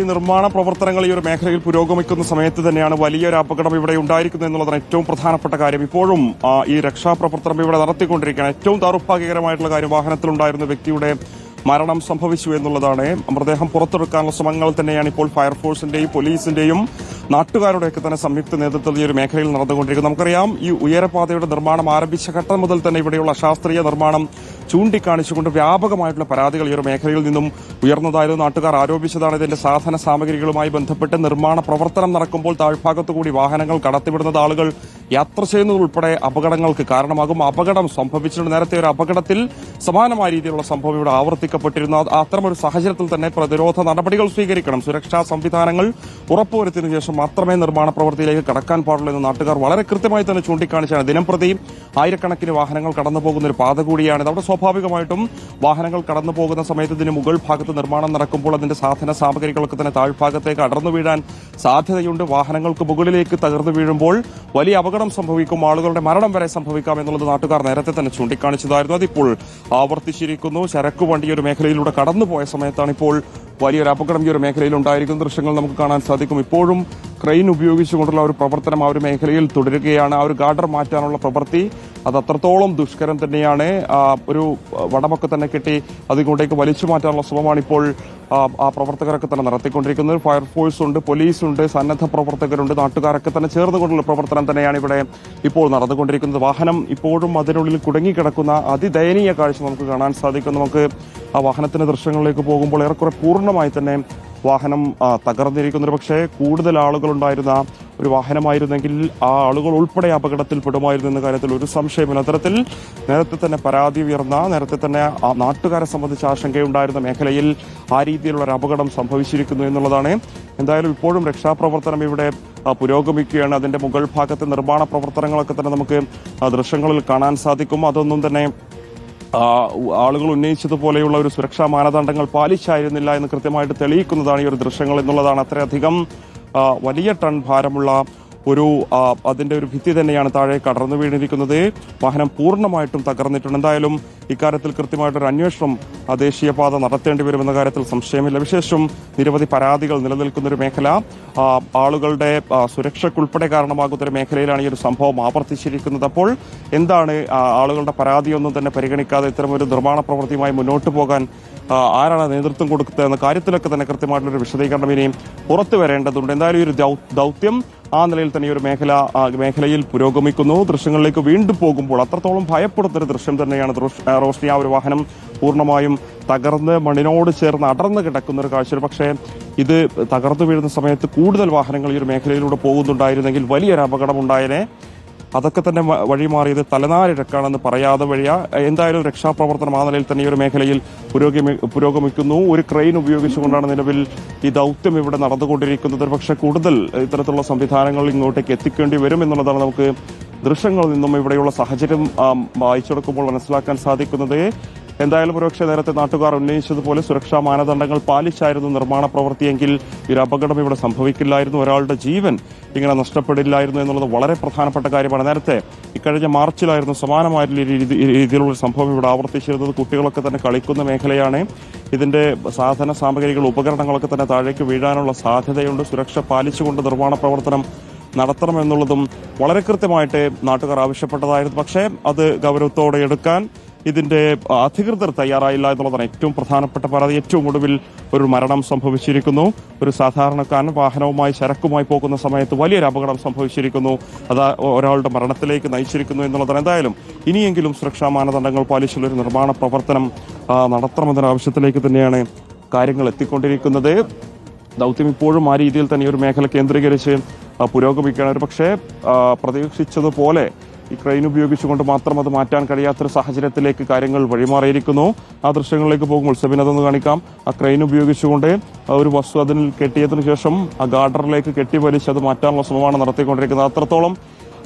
ഈ നിർമ്മാണ പ്രവർത്തനങ്ങൾ ഈ ഒരു മേഖലയിൽ പുരോഗമിക്കുന്ന സമയത്ത് തന്നെയാണ് വലിയൊരു അപകടം ഇവിടെ ഉണ്ടായിരിക്കുന്നത് എന്നുള്ളതാണ് ഏറ്റവും പ്രധാനപ്പെട്ട കാര്യം. ഇപ്പോഴും ഈ രക്ഷാപ്രവർത്തനം ഇവിടെ നടത്തിക്കൊണ്ടിരിക്കുകയാണ്. ഏറ്റവും ദൗർഭാഗ്യകരമായിട്ടുള്ള കാര്യം വാഹനത്തിലുണ്ടായിരുന്ന വ്യക്തിയുടെ മരണം സംഭവിച്ചു എന്നുള്ളതാണ്. മൃതദേഹം പുറത്തെടുക്കാനുള്ള ശ്രമങ്ങൾ തന്നെയാണ് ഇപ്പോൾ ഫയർഫോഴ്സിന്റെയും പോലീസിന്റെയും നാട്ടുകാരുടെയൊക്കെ തന്നെ സംയുക്ത നേതൃത്വത്തിൽ ഈ ഒരു മേഖലയിൽ നടന്നുകൊണ്ടിരിക്കുന്നത്. നമുക്കറിയാം ഈ ഉയരപാതയുടെ നിർമ്മാണം ആരംഭിച്ച ഘട്ടം മുതൽ തന്നെ ഇവിടെയുള്ള ശാസ്ത്രീയ നിർമ്മാണം ചൂണ്ടിക്കാണിച്ചുകൊണ്ട് വ്യാപകമായിട്ടുള്ള പരാതികൾ ഈ ഒരു മേഖലയിൽ നിന്നും ഉയർന്നതായിരുന്നു നാട്ടുകാർ ആരോപിച്ചതാണ് ഇതിന്റെ സാധന സാമഗ്രികളുമായി ബന്ധപ്പെട്ട് നിർമ്മാണ പ്രവർത്തനം നടക്കുമ്പോൾ താഴ്ഭാഗത്തുകൂടി വാഹനങ്ങൾ കടത്തിവിടുന്നത് ആളുകൾ യാത്ര ചെയ്യുന്നതുൾപ്പെടെ അപകടങ്ങൾക്ക് കാരണമാകും. അപകടം സംഭവിച്ചിട്ടുണ്ട്. നേരത്തെ ഒരു അപകടത്തിൽ സമാനമായ രീതിയിലുള്ള സംഭവം ഇവിടെ ആവർത്തിക്കപ്പെട്ടിരുന്നു. അത് അത്തരമൊരു സാഹചര്യത്തിൽ തന്നെ പ്രതിരോധ നടപടികൾ സ്വീകരിക്കണം. സുരക്ഷാ സംവിധാനങ്ങൾ ഉറപ്പുവരുത്തിയതിനു ശേഷം മാത്രമേ നിർമ്മാണ പ്രവൃത്തിയിലേക്ക് കടക്കാൻ പാടുള്ളൂ എന്ന് നാട്ടുകാർ വളരെ കൃത്യമായി തന്നെ ചൂണ്ടിക്കാണിച്ചാണ്. ദിനംപ്രതി ആയിരക്കണക്കിന് വാഹനങ്ങൾ കടന്നു പോകുന്ന ഒരു പാത കൂടിയാണ് അവിടെ സ്വാഭാവികമായിട്ടും വാഹനങ്ങൾ കടന്നു പോകുന്ന സമയത്ത് ഇതിന് മുകൾ ഭാഗത്ത് നിർമ്മാണം നടക്കുമ്പോൾ അതിന്റെ സാധന സാമഗ്രികളൊക്കെ തന്നെ താഴ്ഭാഗത്തേക്ക് അടർന്നു വീഴാൻ സാധ്യതയുണ്ട്. വാഹനങ്ങൾക്ക് മുകളിലേക്ക് തകർന്നു വീഴുമ്പോൾ വലിയ അപകടം സംഭവിക്കും. ആളുകളുടെ മരണം വരെ സംഭവിക്കാം എന്നുള്ളത് നാട്ടുകാർ നേരത്തെ തന്നെ ചൂണ്ടിക്കാണിച്ചതായിരുന്നു. അതിപ്പോൾ ആവർത്തിച്ചിരിക്കുന്നു. ചരക്കു വണ്ടി ഒരു മേഖലയിലൂടെ കടന്നുപോയ സമയത്താണ് ഇപ്പോൾ വലിയൊരു അപകടം ഈ ഒരു മേഖലയിൽ ഉണ്ടായിരിക്കുന്ന ദൃശ്യങ്ങൾ നമുക്ക് കാണാൻ സാധിക്കും. ഇപ്പോഴും ക്രെയിൻ ഉപയോഗിച്ചുകൊണ്ടുള്ള ഒരു പ്രവർത്തനം ആ ഒരു മേഖലയിൽ തുടരുകയാണ്. ആ ഒരു ഗാർഡർ മാറ്റാനുള്ള പ്രവൃത്തി അത് അത്രത്തോളം ദുഷ്കരം തന്നെയാണ്. ഒരു വടമൊക്കെ തന്നെ കെട്ടി അതിങ്ങോട്ടേക്ക് വലിച്ചു മാറ്റാനുള്ള ശ്രമമാണ് ഇപ്പോൾ ആ, പ്രവർത്തകരൊക്കെ തന്നെ നടത്തിക്കൊണ്ടിരിക്കുന്നത്. ഫയർഫോഴ്സ് ഉണ്ട് പോലീസ് ഉണ്ട് സന്നദ്ധ പ്രവർത്തകരുണ്ട് നാട്ടുകാരൊക്കെ തന്നെ ചേർന്നുകൊണ്ടുള്ള പ്രവർത്തനം തന്നെയാണ് ഇവിടെ ഇപ്പോൾ നടന്നുകൊണ്ടിരിക്കുന്നത്. വാഹനം ഇപ്പോഴും അതിനുള്ളിൽ കുടുങ്ങിക്കിടക്കുന്ന അതിദയനീയ കാഴ്ച നമുക്ക് കാണാൻ സാധിക്കും. നമുക്ക് ആ വാഹനത്തിന്റെ ദൃശ്യങ്ങളിലേക്ക് പോകുമ്പോൾ ഏറെക്കുറെ പൂർണമായി തന്നെ വാഹനം തകർന്നിരിക്കുന്നൊരു പക്ഷേ കൂടുതൽ ആളുകളുണ്ടായിരുന്ന ഒരു വാഹനമായിരുന്നെങ്കിൽ ആ ആളുകൾ ഉൾപ്പെടെ അപകടത്തിൽ പെടുമായിരുന്നു എന്ന കാര്യത്തിൽ ഒരു സംശയമില്ല. അത്തരത്തിൽ നേരത്തെ തന്നെ പരാതി ഉയർന്ന നേരത്തെ തന്നെ നാട്ടുകാരെ സംബന്ധിച്ച് ആശങ്കയുണ്ടായിരുന്ന മേഖലയിൽ ആ രീതിയിലുള്ള ഒരു അപകടം സംഭവിച്ചിരിക്കുന്നു എന്നുള്ളതാണ്. എന്തായാലും ഇപ്പോഴും രക്ഷാപ്രവർത്തനം ഇവിടെ പുരോഗമിക്കുകയാണ്. അതിന്റെ മുകൾ ഭാഗത്തെ നിർമ്മാണ പ്രവർത്തനങ്ങളൊക്കെ തന്നെ നമുക്ക് ദൃശ്യങ്ങളിൽ കാണാൻ സാധിക്കും. അതൊന്നും തന്നെ ആളുകൾ ഉന്നയിച്ചതുപോലെയുള്ള ഒരു സുരക്ഷാ മാനദണ്ഡങ്ങൾ പാലിച്ചായിരുന്നില്ല എന്ന് കൃത്യമായിട്ട് തെളിയിക്കുന്നതാണ് ഈ ഒരു ദൃശ്യങ്ങൾ എന്നുള്ളതാണ് അത്രയധികം വലിയ ടൺ ഭാരമുള്ള ഒരു അതിന്റെ ഒരു ഭിത്തി തന്നെയാണ് താഴെ കടർന്നു വീണിരിക്കുന്നത്. വാഹനം പൂർണമായിട്ടും തകർന്നിട്ടുണ്ട്. എന്തായാലും ഇക്കാര്യത്തിൽ കൃത്യമായിട്ടൊരു അന്വേഷണം ദേശീയപാത നടത്തേണ്ടി വരുമെന്ന കാര്യത്തിൽ സംശയമില്ല. വിശേഷം നിരവധി പരാതികൾ നിലനിൽക്കുന്ന ഒരു മേഖല ആളുകളുടെ സുരക്ഷയ്ക്കുൾപ്പെടെ കാരണമാകുന്ന ഒരു മേഖലയിലാണ് ഈ ഒരു സംഭവം ആവർത്തിച്ചിരിക്കുന്നത്. അപ്പോൾ എന്താണ് ആളുകളുടെ പരാതിയൊന്നും തന്നെ പരിഗണിക്കാതെ ഇത്തരമൊരു നിർമ്മാണ പ്രവൃത്തിയുമായി മുന്നോട്ട് പോകാൻ ആരാണ് നേതൃത്വം കൊടുക്കുന്നത് എന്ന കാര്യത്തിലൊക്കെ തന്നെ കൃത്യമായിട്ടുള്ള ഒരു വിശദീകരണം ഇനിയും പുറത്തു വരേണ്ടതുണ്ട്. എന്തായാലും ഒരു ദൗത്യം ആ നിലയിൽ തന്നെ ഒരു മേഖല മേഖലയിൽ പുരോഗമിക്കുന്നു. ദൃശ്യങ്ങളിലേക്ക് വീണ്ടും പോകുമ്പോൾ അത്രത്തോളം ഭയപ്പെടുത്തുന്ന ദൃശ്യം തന്നെയാണ് റോഷ്നി. ആ ഒരു വാഹനം പൂർണമായും തകർന്ന് മണ്ണിനോട് ചേർന്ന് അടർന്ന് കിടക്കുന്ന ഒരു കാഴ്ച പക്ഷേ ഇത് തകർന്നു വീഴുന്ന സമയത്ത് കൂടുതൽ വാഹനങ്ങൾ ഈ ഒരു മേഖലയിലൂടെ പോകുന്നുണ്ടായിരുന്നെങ്കിൽ വലിയൊരു അപകടം ഉണ്ടായനെ അതൊക്കെ തന്നെ വഴി വഴിമാറിയത് തലനാരിഴക്കാണെന്ന് പറയാതെ വഴിയ. എന്തായാലും രക്ഷാപ്രവർത്തന ആ തന്നെ ഈ ഒരു മേഖലയിൽ പുരോഗമി പുരോഗമിക്കുന്നു. ഒരു ക്രെയിൻ ഉപയോഗിച്ചുകൊണ്ടാണ് നിലവിൽ ഈ ദൗത്യം ഇവിടെ നടന്നുകൊണ്ടിരിക്കുന്നത്. പക്ഷേ കൂടുതൽ ഇത്തരത്തിലുള്ള സംവിധാനങ്ങൾ ഇങ്ങോട്ടേക്ക് എത്തിക്കേണ്ടി വരും എന്നുള്ളതാണ് നമുക്ക് ദൃശ്യങ്ങളിൽ നിന്നും ഇവിടെയുള്ള സാഹചര്യം വായിച്ചെടുക്കുമ്പോൾ മനസ്സിലാക്കാൻ സാധിക്കുന്നത്. എന്തായാലും ഒരുപക്ഷെ നേരത്തെ നാട്ടുകാർ ഉന്നയിച്ചതുപോലെ സുരക്ഷാ മാനദണ്ഡങ്ങൾ പാലിച്ചായിരുന്നു നിർമ്മാണ പ്രവൃത്തിയെങ്കിൽ ഒരു അപകടം ഇവിടെ സംഭവിക്കില്ലായിരുന്നു. ഒരാളുടെ ജീവൻ ഇങ്ങനെ നഷ്ടപ്പെടില്ലായിരുന്നു എന്നുള്ളത് വളരെ പ്രധാനപ്പെട്ട കാര്യമാണ്. നേരത്തെ ഇക്കഴിഞ്ഞ മാർച്ചിലായിരുന്നു സമാനമായ രീതിയിലുള്ള സംഭവം ഇവിടെ ആവർത്തിച്ചിരുന്നത്. കുട്ടികളൊക്കെ തന്നെ കളിക്കുന്ന മേഖലയാണ്. ഇതിന്റെ സാധന സാമഗ്രികൾ ഉപകരണങ്ങളൊക്കെ തന്നെ താഴേക്ക് വീഴാനുള്ള സാധ്യതയുണ്ട്. സുരക്ഷ പാലിച്ചുകൊണ്ട് നിർമ്മാണ പ്രവർത്തനം നടത്തണമെന്നുള്ളതും വളരെ കൃത്യമായിട്ട് നാട്ടുകാർ ആവശ്യപ്പെട്ടതായിരുന്നു. പക്ഷേ അത് ഗൗരവത്തോടെ എടുക്കാൻ ഇതിന്റെ അധികൃതർ തയ്യാറായില്ല എന്നുള്ളതാണ് ഏറ്റവും പ്രധാനപ്പെട്ട പരാതി. ഏറ്റവും ഒടുവിൽ ഒരു മരണം സംഭവിച്ചിരിക്കുന്നു. ഒരു സാധാരണക്കാരൻ വാഹനവുമായി ചരക്കുമായി പോകുന്ന സമയത്ത് വലിയൊരു അപകടം സംഭവിച്ചിരിക്കുന്നു. അത് ഒരാളുടെ മരണത്തിലേക്ക് നയിച്ചിരിക്കുന്നു എന്നുള്ളതാണ്. എന്തായാലും ഇനിയെങ്കിലും സുരക്ഷാ മാനദണ്ഡങ്ങൾ പാലിച്ചുള്ള ഒരു നിർമ്മാണ പ്രവർത്തനം നടത്തണമെന്നൊരു നടത്തണമെന്ന ആവശ്യത്തിലേക്ക് തന്നെയാണ് കാര്യങ്ങൾ എത്തിക്കൊണ്ടിരിക്കുന്നത്. ദൗത്യം ഇപ്പോഴും ആ രീതിയിൽ തന്നെ ഒരു മേഖല കേന്ദ്രീകരിച്ച് പുരോഗമിക്കുകയാണ്. ഒരു പക്ഷേ പ്രതീക്ഷിച്ചതുപോലെ ഈ ക്രെയിൻ ഉപയോഗിച്ചുകൊണ്ട് മാത്രം അത് മാറ്റാൻ കഴിയാത്തൊരു സാഹചര്യത്തിലേക്ക് കാര്യങ്ങൾ വഴിമാറിയിരിക്കുന്നു. ആ ദൃശ്യങ്ങളിലേക്ക് പോകുമ്പോൾ സെബിൻ അതൊന്ന് കാണിക്കാം. ആ ക്രെയിൻ ഉപയോഗിച്ചുകൊണ്ട് ഒരു വസ്തു അതിൽ കെട്ടിയതിനു ശേഷം ആ ഗാർഡറിലേക്ക് കെട്ടിവലിച്ച് അത് മാറ്റാനുള്ള ശ്രമമാണ് നടത്തിക്കൊണ്ടിരിക്കുന്നത്. അത്രത്തോളം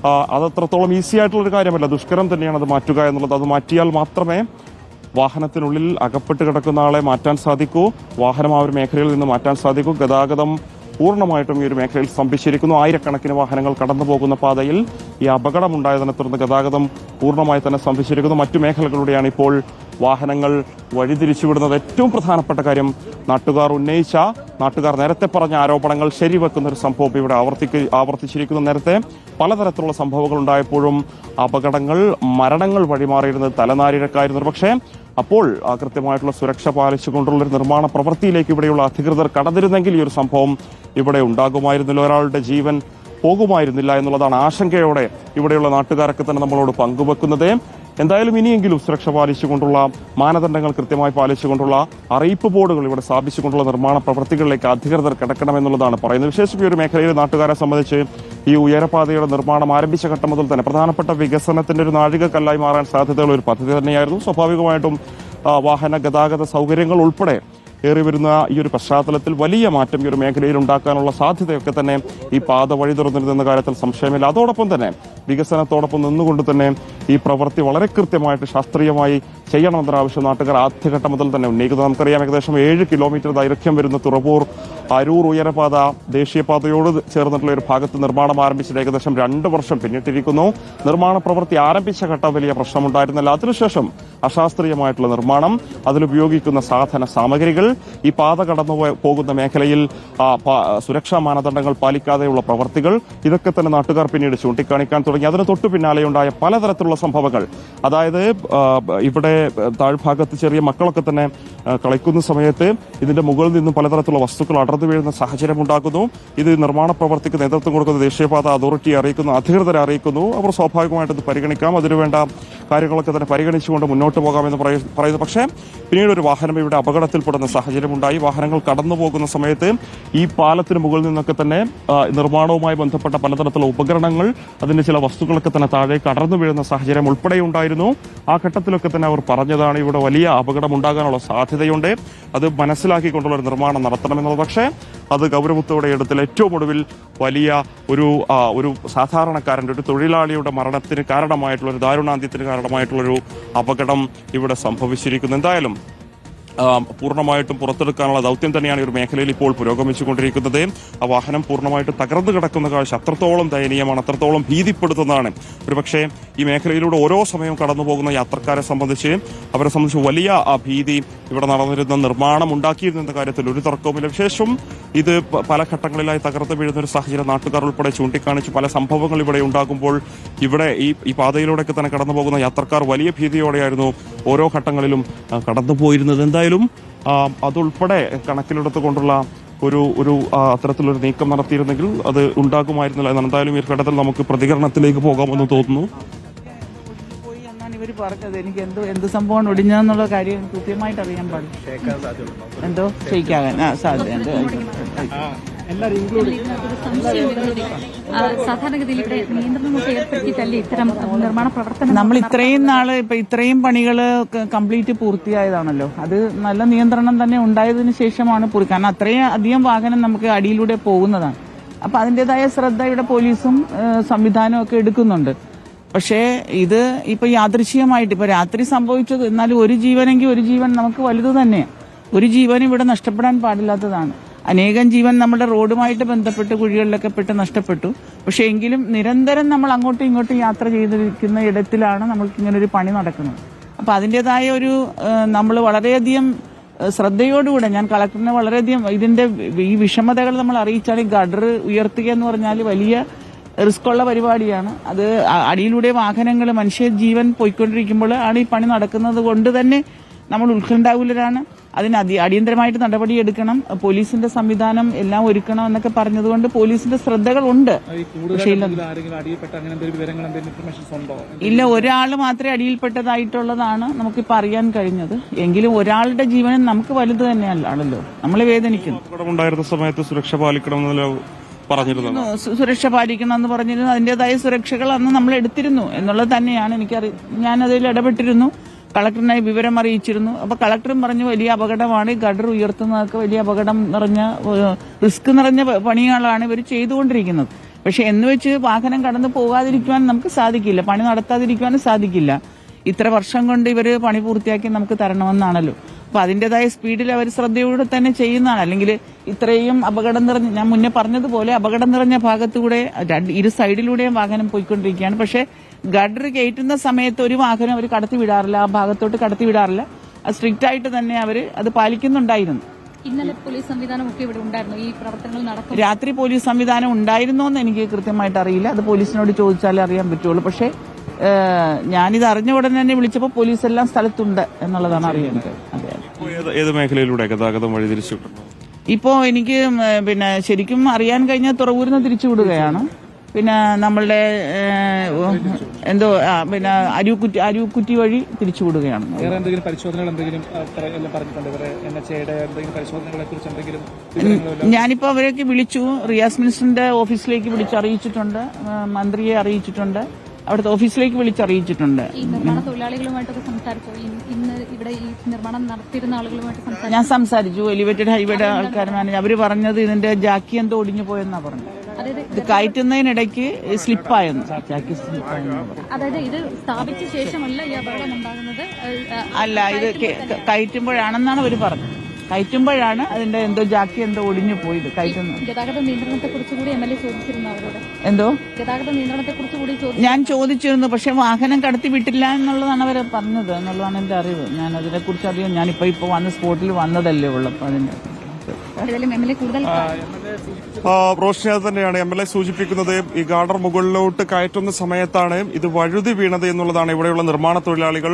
അതത്രത്തോളം ഈസി ആയിട്ടുള്ളൊരു കാര്യമല്ല. ദുഷ്കരം തന്നെയാണ് അത് മാറ്റുക എന്നുള്ളത്. അത് മാറ്റിയാൽ മാത്രമേ വാഹനത്തിനുള്ളിൽ അകപ്പെട്ട് കിടക്കുന്ന ആളെ മാറ്റാൻ സാധിക്കൂ. വാഹനം ആ ഒരു മേഖലയിൽ നിന്ന് മാറ്റാൻ സാധിക്കൂ. ഗതാഗതം പൂർണമായിട്ടും ഈ ഒരു മേഖലയിൽ സ്തംഭിച്ചിരിക്കുന്നു ആയിരക്കണക്കിന് വാഹനങ്ങൾ കടന്നു പോകുന്ന പാതയിൽ ഈ അപകടമുണ്ടായതിനെ തുടർന്ന് ഗതാഗതം പൂർണമായി തന്നെ സ്തംഭിച്ചിരിക്കുന്നു മറ്റു മേഖലകളിലൂടെയാണ് ഇപ്പോൾ വാഹനങ്ങൾ വഴിതിരിച്ചുവിടുന്നത്. ഏറ്റവും പ്രധാനപ്പെട്ട കാര്യം നാട്ടുകാർ ഉന്നയിച്ച നാട്ടുകാർ നേരത്തെ പറഞ്ഞ ആരോപണങ്ങൾ ശരിവെക്കുന്ന ഒരു സംഭവം ഇവിടെ ആവർത്തിക്ക് ആവർത്തിച്ചിരിക്കുന്നു. നേരത്തെ പലതരത്തിലുള്ള സംഭവങ്ങൾ ഉണ്ടായപ്പോഴും അപകടങ്ങൾ മരണങ്ങൾ വഴിമാറിയിരുന്നത് തലനാരിഴക്കായിരുന്നു. പക്ഷേ അപ്പോൾ കൃത്യമായിട്ടുള്ള സുരക്ഷ പാലിച്ചുകൊണ്ടുള്ള ഒരു നിർമ്മാണ പ്രവൃത്തിയിലേക്ക് ഇവിടെയുള്ള അധികൃതർ കടന്നിരുന്നെങ്കിൽ ഈ ഒരു സംഭവം ഇവിടെ ഉണ്ടാകുമായിരുന്നില്ല. ഒരാളുടെ ജീവൻ പോകുമായിരുന്നില്ല എന്നുള്ളതാണ് ആശങ്കയോടെ ഇവിടെയുള്ള നാട്ടുകാരൊക്കെ തന്നെ നമ്മളോട് പങ്കുവെക്കുന്നത്. എന്തായാലും ഇനിയെങ്കിലും സുരക്ഷ പാലിച്ചുകൊണ്ടുള്ള മാനദണ്ഡങ്ങൾ കൃത്യമായി പാലിച്ചുകൊണ്ടുള്ള അറിയിപ്പ് ബോർഡുകൾ ഇവിടെ സ്ഥാപിച്ചുകൊണ്ടുള്ള നിർമ്മാണ പ്രവൃത്തികളിലേക്ക് അധികൃതർ കിടക്കണമെന്നുള്ളതാണ് പറയുന്നത്. വിശേഷിച്ച് ഒരു മേഖലയിലെ നാട്ടുകാരെ സംബന്ധിച്ച് ഈ ഉയരപാതയുടെ നിർമ്മാണം ആരംഭിച്ച ഘട്ടം മുതൽ തന്നെ പ്രധാനപ്പെട്ട വികസനത്തിന്റെ ഒരു നാഴികക്കല്ലായി മാറാൻ സാധ്യതയുള്ള ഒരു പദ്ധതി തന്നെയായിരുന്നു. സ്വാഭാവികമായിട്ടും വാഹന ഗതാഗത സൗകര്യങ്ങൾ ഉൾപ്പെടെ ഏറി വരുന്ന ഈ ഒരു പശ്ചാത്തലത്തിൽ വലിയ മാറ്റം ഈ ഒരു മേഖലയിൽ ഉണ്ടാക്കാനുള്ള സാധ്യതയൊക്കെ തന്നെ ഈ പാത വഴി തുറന്നിരുന്ന കാര്യത്തിൽ സംശയമില്ല. അതോടൊപ്പം തന്നെ വികസനത്തോടൊപ്പം നിന്നുകൊണ്ട് തന്നെ ഈ പ്രവൃത്തി വളരെ കൃത്യമായിട്ട് ശാസ്ത്രീയമായി ചെയ്യണമെന്നൊരാവശ്യം നാട്ടുകാർ ആദ്യഘട്ടം മുതൽ തന്നെ ഉന്നയിക്കുന്നത് നമുക്കറിയാം ഏകദേശം ഏഴ് കിലോമീറ്റർ ദൈർഘ്യം വരുന്ന തുറവൂർ അരൂർ ഉയരപാത ദേശീയപാതയോട് ചേർന്നിട്ടുള്ള ഒരു ഭാഗത്ത് നിർമ്മാണം ആരംഭിച്ചിട്ട് ഏകദേശം രണ്ട് വർഷം പിന്നിട്ടിരിക്കുന്നു. നിർമ്മാണ പ്രവൃത്തി ആരംഭിച്ച ഘട്ടം വലിയ പ്രശ്നമുണ്ടായിരുന്നില്ല. അതിനുശേഷം അശാസ്ത്രീയമായിട്ടുള്ള നിർമ്മാണം അതിലുപയോഗിക്കുന്ന സാധന സാമഗ്രികൾ ഈ പാത കടന്നു പോകുന്ന മേഖലയിൽ സുരക്ഷാ മാനദണ്ഡങ്ങൾ പാലിക്കാതെയുള്ള പ്രവർത്തികൾ ഇതൊക്കെ തന്നെ നാട്ടുകാർ പിന്നീട് ചൂണ്ടിക്കാണിക്കാൻ തുടങ്ങി. അതിന് തൊട്ടു പിന്നാലെയുണ്ടായ പലതരത്തിലുള്ള സംഭവങ്ങൾ. അതായത് ഇവിടെ താഴ്ഭാഗത്ത് ചെറിയ മക്കളൊക്കെ തന്നെ കളിക്കുന്ന സമയത്ത് ഇതിന്റെ മുകളിൽ നിന്നും പലതരത്തിലുള്ള വസ്തുക്കൾ അടർന്നു വീഴുന്ന സാഹചര്യം ഉണ്ടാക്കുന്നു ഇത് നിർമ്മാണ പ്രവർത്തിക്ക് നേതൃത്വം കൊടുക്കുന്ന ദേശീയപാത അതോറിറ്റി അറിയിക്കുന്നു അധികൃതരെ അറിയിക്കുന്നു. അവർ സ്വാഭാവികമായിട്ട് പരിഗണിക്കാം. അതിനുവേണ്ട കാര്യങ്ങളൊക്കെ തന്നെ പരിഗണിച്ചുകൊണ്ട് മുന്നോട്ട് പോകാമെന്ന് പറയുന്നു. പക്ഷേ പിന്നീട് ഒരു വാഹനം ഇവിടെ അപകടത്തിൽപ്പെടുന്ന സാഹചര്യം ഉണ്ടായി വാഹനങ്ങൾ കടന്നു പോകുന്ന സമയത്ത് ഈ പാലത്തിന് മുകളിൽ നിന്നൊക്കെ തന്നെ നിർമ്മാണവുമായി ബന്ധപ്പെട്ട പലതരത്തിലുള്ള ഉപകരണങ്ങൾ അതിന്റെ ചില വസ്തുക്കളൊക്കെ തന്നെ താഴെ കടന്നു വീഴുന്ന സാഹചര്യം ഉൾപ്പെടെ ഉണ്ടായിരുന്നു. ആ ഘട്ടത്തിലൊക്കെ തന്നെ അവർ പറഞ്ഞതാണ് ഇവിടെ വലിയ അപകടം ഉണ്ടാകാനുള്ള സാധ്യതയുണ്ട്. അത് മനസ്സിലാക്കിക്കൊണ്ടുള്ള ഒരു നിർമ്മാണം നടത്തണമെന്നുള്ളത്. പക്ഷേ അത് ഗൗരവത്തോടെ എടുത്തിൽ ഏറ്റവും ഒടുവിൽ വലിയ ഒരു ഒരു സാധാരണക്കാരന്റെ ഒരു തൊഴിലാളിയുടെ മരണത്തിന് കാരണമായിട്ടുള്ള ഒരു ദാരുണാന്ത്യത്തിന് കാരണമായിട്ടുള്ളൊരു അപകടം ഇവിടെ സംഭവിച്ചിരിക്കുന്നു. എന്തായാലും പൂർണമായിട്ടും പുറത്തെടുക്കാനുള്ള ദൗത്യം തന്നെയാണ് ഈ ഒരു മേഖലയിൽ ഇപ്പോൾ പുരോഗമിച്ചുകൊണ്ടിരിക്കുന്നത്. ആ വാഹനം പൂർണമായിട്ട് തകർന്നു കിടക്കുന്ന കാഴ്ച അത്രത്തോളം ദയനീയമാണ് അത്രത്തോളം ഭീതിപ്പെടുത്തുന്നതാണ്. ഒരുപക്ഷെ ഈ മേഖലയിലൂടെ ഓരോ സമയവും കടന്നു പോകുന്ന യാത്രക്കാരെ സംബന്ധിച്ച് അവരെ സംബന്ധിച്ച് വലിയ ഭീതി ഇവിടെ നടന്നിരുന്ന നിർമ്മാണം ഉണ്ടാക്കിയിരുന്ന കാര്യത്തിൽ ഒരു തർക്കവുമില്ല. വിശേഷം ഇത് പല ഘട്ടങ്ങളിലായി തകർത്ത് വീഴുന്ന ഒരു സാഹചര്യം നാട്ടുകാർ ഉൾപ്പെടെ ചൂണ്ടിക്കാണിച്ച്. പല സംഭവങ്ങൾ ഇവിടെ ഉണ്ടാകുമ്പോൾ ഇവിടെ ഈ ഈ പാതയിലൂടെയൊക്കെ തന്നെ കടന്നു പോകുന്ന യാത്രക്കാർ വലിയ ഭീതിയോടെയായിരുന്നു ഓരോ ഘട്ടങ്ങളിലും കടന്നുപോയിരുന്നത്. കടന്നു പോയിരുന്നത് എന്തായാലും അതുൾപ്പെടെ കണക്കിലെടുത്തുകൊണ്ടുള്ള ഒരു ഒരു അത്തരത്തിലൊരു നീക്കം നടത്തിയിരുന്നെങ്കിൽ അത് ഉണ്ടാകുമായിരുന്നില്ല എന്നാണ്. എന്തായാലും ഈ ഘട്ടത്തിൽ നമുക്ക് പ്രതികരണത്തിലേക്ക് പോകാമെന്ന് തോന്നുന്നു. പോയി എന്നാണ് ഇവർ പറഞ്ഞത്. എനിക്ക് എന്തോ എന്ത് സംഭവമാണ് ഒടിഞ്ഞതെന്നുള്ള കാര്യം കൃത്യമായിട്ട് അറിയാൻ പാടില്ല എന്തോ ഷെയ്ക്കാകാൻ ആ സാധ്യത ആ, സാധാരണഗതിയിൽ ഇവിടെ നിയന്ത്രണമൊക്കെ ഏർപ്പെടുത്തിയിട്ടല്ലേ ഇത്തരം നിർമ്മാണ പ്രവർത്തനം നമ്മൾ ഇത്രയും നാൾ ഇപ്പൊ ഇത്രയും പണികൾ കംപ്ലീറ്റ് പൂർത്തിയായതാണല്ലോ. അത് നല്ല നിയന്ത്രണം തന്നെ ഉണ്ടായതിനു ശേഷമാണ് പൂർത്തി കാരണം അത്രയും അധികം വാഹനം നമുക്ക് അടിയിലൂടെ പോകുന്നതാണ്. അപ്പൊ അതിന്റേതായ ശ്രദ്ധ ഇവിടെ പോലീസും സംവിധാനവും ഒക്കെ എടുക്കുന്നുണ്ട്. പക്ഷേ ഇത് ഇപ്പൊ യാദൃശ്യമായിട്ട് ഇപ്പൊ രാത്രി സംഭവിച്ചത് എന്നാലും ഒരു ജീവനെങ്കിൽ ഒരു ജീവൻ നമുക്ക് വലുത് തന്നെയാണ് ഒരു ജീവനും ഇവിടെ നഷ്ടപ്പെടാൻ പാടില്ലാത്തതാണ്. അനേകം ജീവൻ നമ്മുടെ റോഡുമായിട്ട് ബന്ധപ്പെട്ട് കുഴികളിലൊക്കെ പെട്ട് നഷ്ടപ്പെട്ടു. പക്ഷെ എങ്കിലും നിരന്തരം നമ്മൾ അങ്ങോട്ടും ഇങ്ങോട്ടും യാത്ര ചെയ്തിരിക്കുന്ന ഇടത്തിലാണ് നമ്മൾക്ക് ഇങ്ങനെ ഒരു പണി നടക്കുന്നത്. അപ്പൊ അതിന്റെതായ ഒരു നമ്മൾ വളരെയധികം ശ്രദ്ധയോടുകൂടെ ഞാൻ കളക്ടറിനെ വളരെയധികം ഇതിന്റെ ഈ വിഷമതകൾ നമ്മൾ അറിയിച്ചാൽ ഈ ഗഡർ ഉയർത്തുക എന്ന് പറഞ്ഞാൽ വലിയ റിസ്ക് ഉള്ള പരിപാടിയാണ്. അത് അടിയിലൂടെ വാഹനങ്ങൾ മനുഷ്യ ജീവൻ പോയിക്കൊണ്ടിരിക്കുമ്പോൾ ആണ് ഈ പണി നടക്കുന്നത് കൊണ്ട് തന്നെ നമ്മൾ ഉത്കണ്ഠാകുലരാണ്. അതിന് അതി അടിയന്തരമായിട്ട് നടപടിയെടുക്കണം പോലീസിന്റെ സംവിധാനം എല്ലാം ഒരുക്കണം എന്നൊക്കെ പറഞ്ഞതുകൊണ്ട് പോലീസിന്റെ ശ്രദ്ധകളുണ്ട്. ഇല്ല ആരെങ്കിലും അടിയിൽപ്പെട്ട അങ്ങനെ എന്തെങ്കിലും വിവരങ്ങൾ എന്തെങ്കിലും ഇൻഫർമേഷൻസ് ഉണ്ടോ? ഇല്ല ഒരാൾ മാത്രമേ അടിയിൽപ്പെട്ടതായിട്ടുള്ളതാണ് നമുക്കിപ്പോൾ അറിയാൻ കഴിഞ്ഞത്. എങ്കിലും ഒരാളുടെ ജീവനും നമുക്ക് വലുത് തന്നെയല്ലാണല്ലോ നമ്മളെ വേദനിക്കുന്നു. സമയത്ത് സുരക്ഷ പാലിക്കണം പറഞ്ഞിരുന്നത് സുരക്ഷ പാലിക്കണം എന്ന് പറഞ്ഞിരുന്നു. അതിന്റേതായ സുരക്ഷകൾ അന്ന് നമ്മൾ എടുത്തിരുന്നു എന്നുള്ളത് തന്നെയാണ് എനിക്കറി ഞാൻ അതിൽ ഇടപെട്ടിരുന്നു. കളക്ടറിനെ വിവരം അറിയിച്ചിരുന്നു. അപ്പൊ കളക്ടറും പറഞ്ഞു വലിയ അപകടമാണ്. ഗഡർ ഉയർത്തുന്നതൊക്കെ വലിയ അപകടം നിറഞ്ഞ റിസ്ക് നിറഞ്ഞ പണികളാണ് ഇവർ ചെയ്തുകൊണ്ടിരിക്കുന്നത്. പക്ഷെ എന്ന് വെച്ച് വാഹനം കടന്നു പോകാതിരിക്കുവാൻ നമുക്ക് സാധിക്കില്ല. പണി നടത്താതിരിക്കുവാനും സാധിക്കില്ല. ഇത്ര വർഷം കൊണ്ട് ഇവർ പണി പൂർത്തിയാക്കി നമുക്ക് തരണമെന്നാണല്ലോ. അപ്പൊ അതിന്റേതായ സ്പീഡിൽ അവർ ശ്രദ്ധയോടെ തന്നെ ചെയ്യുന്നതാണ്. അല്ലെങ്കിൽ ഇത്രയും അപകടം നിറഞ്ഞ ഞാൻ മുന്നേ പറഞ്ഞതുപോലെ അപകടം നിറഞ്ഞ ഭാഗത്തൂടെ ഇരു സൈഡിലൂടെയും വാഹനം പോയിക്കൊണ്ടിരിക്കുകയാണ്. പക്ഷെ ഗഡർ കയറ്റുന്ന സമയത്ത് ഒരു വാഹനം അവർ കടത്തി വിടാറില്ല ആ ഭാഗത്തോട്ട് കടത്തി വിടാറില്ല. അത് സ്ട്രിക്റ്റ് ആയിട്ട് തന്നെ അവർ അത് പാലിക്കുന്നുണ്ടായിരുന്നു. ഇന്നലെ പോലീസ് സംവിധാനം ഒക്കെ ഇവിടെ ഉണ്ടായിരുന്നു. ഈ പ്രവർത്തനങ്ങൾ നടക്കും രാത്രി പോലീസ് സംവിധാനം ഉണ്ടായിരുന്നോ എന്ന് എനിക്ക് കൃത്യമായിട്ട് അറിയില്ല. അത് പോലീസിനോട് ചോദിച്ചാലേ അറിയാൻ പറ്റുള്ളൂ. പക്ഷേ ഞാനിത് അറിഞ്ഞ ഉടനെ തന്നെ വിളിച്ചപ്പോൾ പോലീസ് എല്ലാം സ്ഥലത്തുണ്ട് എന്നുള്ളതാണ് അറിയുന്നത്. ഏത് മേഖലയിലൂടെ ഗതാഗതം വഴി ഇപ്പോൾ എനിക്ക് പിന്നെ ശരിക്കും അറിയാൻ കഴിഞ്ഞാൽ തുറവൂരിൽ നിന്ന് തിരിച്ചുവിടുകയാണ് പിന്നെ നമ്മളുടെ എന്തോ പിന്നെ അരുക്കുറ്റി അരുക്കുറ്റി വഴി തിരിച്ചു വിടുകയാണ്. ഞാനിപ്പോൾ അവരൊക്കെ വിളിച്ചു. റിയാസ് മിനിസ്റ്ററിന്റെ ഓഫീസിലേക്ക് വിളിച്ച് അറിയിച്ചിട്ടുണ്ട് മന്ത്രിയെ അറിയിച്ചിട്ടുണ്ട്. അവിടുത്തെ ഓഫീസിലേക്ക് വിളിച്ചറിയിച്ചിട്ടുണ്ട്. അറിയിച്ചിട്ടുണ്ട് നിർമ്മാണ തൊഴിലാളികളുമായിട്ടൊക്കെ സംസാരിച്ചു? ഇന്ന് ഇവിടെ ഈ നിർമ്മാണം നടത്തിയിരുന്ന ആളുകളുമായിട്ട് സംസാരിച്ചു? ഞാൻ സംസാരിച്ചു. എലിവേറ്റഡ് ഹൈവേയുടെ ആൾക്കാരുമാണ് അവർ പറഞ്ഞത് ഇതിന്റെ ജാക്കി എന്തോ ഒടിഞ്ഞു പോയെന്നാ പറഞ്ഞത്. ഇത് കയറ്റുന്നതിനിടയ്ക്ക് സ്ലിപ്പായെന്ന്. ജാക്കി സ്ലിപ്പായെന്ന് അതായത് ഇത് സ്ഥാപിച്ച ശേഷമല്ല ഈ അപകടം ഉണ്ടാകുന്നത്. അല്ല ഇത് കയറ്റുമ്പോഴാണെന്നാണ് അവർ പറഞ്ഞത്. കയറ്റുമ്പോഴാണ് അതിന്റെ എന്തോ ജാക്കി എന്തോ ഒടിഞ്ഞു പോയത് കയറ്റുന്നത്. ഗതാഗത നിയന്ത്രണത്തെ കുറിച്ച് കൂടി എം എൽ എ ചോദിച്ചിരുന്നു അവരോട്. എന്തോ? ഗതാഗത നിയന്ത്രണത്തെ കുറിച്ച് കൂടി ചോദിച്ചു. ഞാൻ ചോദിച്ചിരുന്നു പക്ഷെ വാഹനം കടത്തി വിട്ടില്ല എന്നുള്ളതാണ് അവർ പറഞ്ഞത്. എന്നുള്ളതാണ് എന്റെ അറിവ്. ഞാൻ അതിനെ കുറിച്ച് അധികം ഞാനിപ്പോ ഇപ്പൊ വന്ന സ്പോട്ടിൽ വന്നതല്ലേ ഉള്ളൂ. അപ്പൊ അതിന്റെ ഏതായാലും എം എൽ എ കൂടുതൽ റോഷിനി അത് തന്നെയാണ്. എം എൽ എ സൂചിപ്പിക്കുന്നത് ഈ ഗാർഡർ മുകളിലോട്ട് കയറ്റുന്ന സമയത്താണ് ഇത് വഴുതി വീണത് എന്നുള്ളതാണ് ഇവിടെയുള്ള നിർമ്മാണ തൊഴിലാളികൾ.